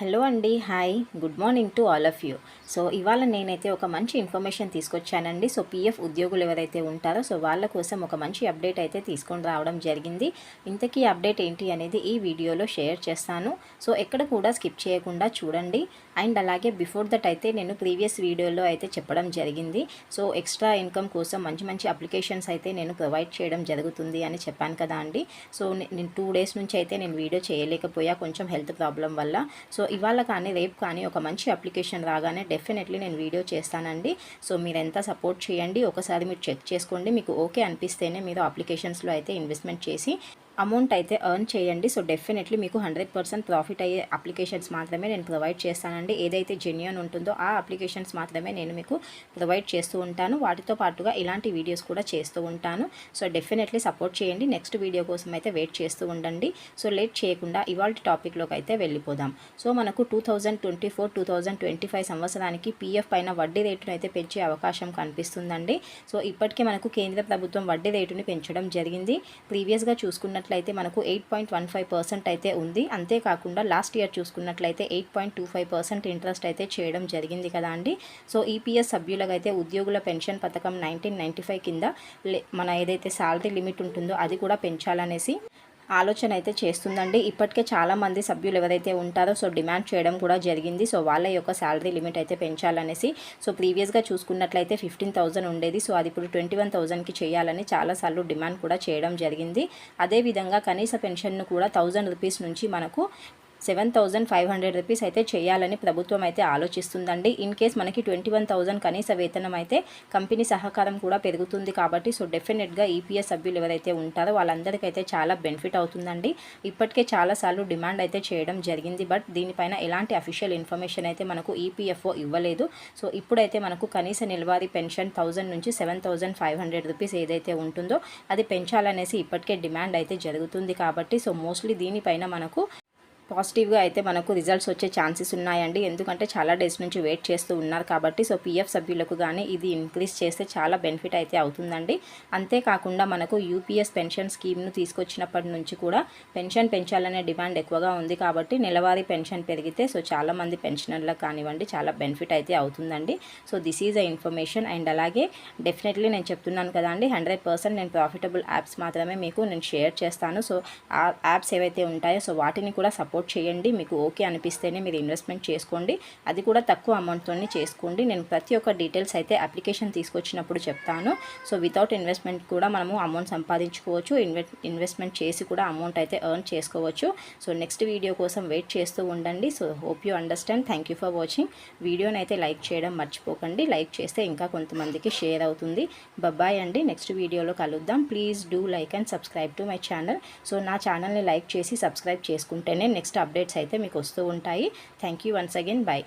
Hello అండి hi good morning to all of you. So ఇవాళ నేనైతే ఒక మంచి ఇన్ఫర్మేషన్ తీసుకొచ్చానండి. సో పీఎఫ్ ఉద్యోగులు ఎవరైతే ఉంటారో సో వాళ్ళ కోసం ఒక మంచి అప్డేట్ అయితే తీసుకొని రావడం జరిగింది. ఇంతకీ అప్డేట్ ఏంటి అనేది ఈ వీడియోలో షేర్ చేస్తాను. సో ఎక్కడ కూడా స్కిప్ చేయకుండా చూడండి. అండ్ అలాగే బిఫోర్ దట్ అయితే నేను ప్రీవియస్ వీడియోలో అయితే చెప్పడం జరిగింది. సో ఎక్స్ట్రా ఇన్కమ్ కోసం మంచి మంచి అప్లికేషన్స్ అయితే నేను ప్రొవైడ్ చేయడం జరుగుతుంది అని చెప్పాను కదా అండి. సో నేను టూ డేస్ నుంచి అయితే నేను వీడియో చేయలేకపోయా కొంచెం హెల్త్ ప్రాబ్లం వల్ల. సో ఇవాళ కానీ రేపు కానీ ఒక మంచి అప్లికేషన్ రాగానే డెఫినెట్లీ నేను వీడియో చేస్తానండి. సో మీరు ఎంత సపోర్ట్ చేయండి ఒకసారి మీరు చెక్ చేసుకోండి. మీకు ఓకే అనిపిస్తేనే మీరు అప్లికేషన్స్లో అయితే ఇన్వెస్ట్మెంట్ చేసి అమౌంట్ అయితే ఎర్న్ చేయండి. సో డెఫినెట్లీ మీకు హండ్రెడ్ పర్సెంట్ ప్రాఫిట్ అయ్యే అప్లికేషన్స్ మాత్రమే నేను ప్రొవైడ్ చేస్తానండి. ఏదైతే జెన్యున్ ఉంటుందో ఆ అప్లికేషన్స్ మాత్రమే నేను మీకు ప్రొవైడ్ చేస్తూ ఉంటాను. వాటితో పాటుగా ఇలాంటి వీడియోస్ కూడా చేస్తూ ఉంటాను. సో డెఫినెట్లీ సపోర్ట్ చేయండి. నెక్స్ట్ వీడియో కోసం అయితే వెయిట్ చేస్తూ ఉండండి. సో లేట్ చేయకుండా ఇవాళ టాపిక్లోకి అయితే వెళ్ళిపోదాం. సో మనకు two thousand twenty four two thousand twenty five సంవత్సరానికి పీఎఫ్ పైన వడ్డీ రేటును అయితే పెంచే అవకాశం కనిపిస్తుందండి. సో ఇప్పటికే మనకు కేంద్ర ప్రభుత్వం వడ్డీ రేటును పెంచడం జరిగింది. ప్రీవియస్గా చూసుకున్నట్లు చూసుకున్నట్లయితే మనకు eight point one five percent అయితే ఉంది. అంతేకాకుండా లాస్ట్ ఇయర్ చూసుకున్నట్లయితే eight point two five percent interest అయితే చేయడం జరిగింది కదా అండి. సో ఈపీఎస్ సభ్యులకైతే ఉద్యోగుల పెన్షన్ పథకం నైన్టీన్ నైంటీ ఫైవ్ కింద మన ఏదైతే శాలరీ లిమిట్ ఉంటుందో అది కూడా పెంచాలనేసి ఆలోచన అయితే చేస్తుందండి. ఇప్పటికే చాలామంది సభ్యులు ఎవరైతే ఉంటారో సో డిమాండ్ చేయడం కూడా జరిగింది. సో వాళ్ళ యొక్క శాలరీ లిమిట్ అయితే పెంచాలనేసి సో ప్రీవియస్గా చూసుకున్నట్లయితే ఫిఫ్టీన్ థౌసండ్ ఉండేది. సో అది ఇప్పుడు ట్వంటీ వన్ థౌసండ్కి చేయాలని చాలాసార్లు డిమాండ్ కూడా చేయడం జరిగింది. అదేవిధంగా కనీస పెన్షన్ను కూడా థౌజండ్ రూపీస్ నుంచి మనకు seven thousand five hundred rupees అయితే చేయాలని ప్రభుత్వం అయితే ఆలోచిస్తుందండి. ఇన్ కేస్ మనకి ట్వంటీ వన్ థౌజండ్ కనీస వేతనం అయితే కంపెనీ సహకారం కూడా పెరుగుతుంది కాబట్టి సో డెఫినెట్గా ఈపీఎస్ సభ్యులు ఎవరైతే ఉంటారో వాళ్ళందరికైతే చాలా బెనిఫిట్ అవుతుందండి. ఇప్పటికే చాలాసార్లు డిమాండ్ అయితే చేయడం జరిగింది. బట్ దీనిపైన ఎలాంటి అఫీషియల్ ఇన్ఫర్మేషన్ అయితే మనకు ఈపీఎఫ్ఓ ఇవ్వలేదు. సో ఇప్పుడైతే మనకు కనీస నెలవారీ పెన్షన్ థౌజండ్ నుంచి seven thousand five hundred rupees ఏదైతే ఉంటుందో అది పెంచాలనేసి ఇప్పటికే డిమాండ్ అయితే జరుగుతుంది కాబట్టి సో మోస్ట్లీ దీనిపైన మనకు పాజిటివ్గా అయితే మనకు రిజల్ట్స్ వచ్చే ఛాన్సెస్ ఉన్నాయండి. ఎందుకంటే చాలా డేస్ నుంచి వెయిట్ చేస్తూ ఉన్నారు కాబట్టి సో పీఎఫ్ సభ్యులకు కానీ ఇది ఇంక్రీజ్ చేస్తే చాలా బెనిఫిట్ అయితే అవుతుందండి. అంతేకాకుండా మనకు యూపీఎస్ పెన్షన్ స్కీమ్ను తీసుకొచ్చినప్పటి నుంచి కూడా పెన్షన్ పెంచాలనే డిమాండ్ ఎక్కువగా ఉంది కాబట్టి నెలవారీ పెన్షన్ పెరిగితే సో చాలామంది పెన్షనర్లకు కానివ్వండి చాలా బెనిఫిట్ అయితే అవుతుందండి. So this is a information. And అలాగే డెఫినెట్లీ నేను చెప్తున్నాను కదా అండి హండ్రెడ్ పర్సెంట్ నేను ప్రాఫిటబుల్ యాప్స్ మాత్రమే మీకు నేను షేర్ చేస్తాను. సో ఆ యాప్స్ ఏవైతే ఉంటాయో సో వాటిని కూడా సపోర్ట్ సపోర్ట్ చేయండి మీకు ఓకే అనిపిస్తేనే మీరు ఇన్వెస్ట్మెంట్ చేసుకోండి. అది కూడా తక్కువ అమౌంట్తోనే చేసుకోండి. నేను ప్రతి ఒక్క డీటెయిల్స్ అయితే అప్లికేషన్ తీసుకొచ్చినప్పుడు చెప్తాను. సో వితౌట్ ఇన్వెస్ట్మెంట్ కూడా మనము అమౌంట్ సంపాదించుకోవచ్చు. ఇన్వెస్ట్మెంట్ చేసి కూడా అమౌంట్ అయితే ఎర్న్ చేసుకోవచ్చు. సో నెక్స్ట్ వీడియో కోసం వెయిట్ చేస్తూ ఉండండి. So hope you understand thank you for watching వీడియోని అయితే లైక్ చేయడం మర్చిపోకండి. లైక్ చేస్తే ఇంకా కొంతమందికి షేర్ అవుతుంది. బబ్బాయ్ అండి. నెక్స్ట్ వీడియోలో కలుద్దాం. Please do like and subscribe to my channel so నా ఛానల్ని లైక్ చేసి సబ్స్క్రైబ్ చేసుకుంటేనే నెక్స్ట్ నెక్స్ట్ అప్డేట్స్ అయితే మీకు వస్తూ ఉంటాయి. Thank you once again bye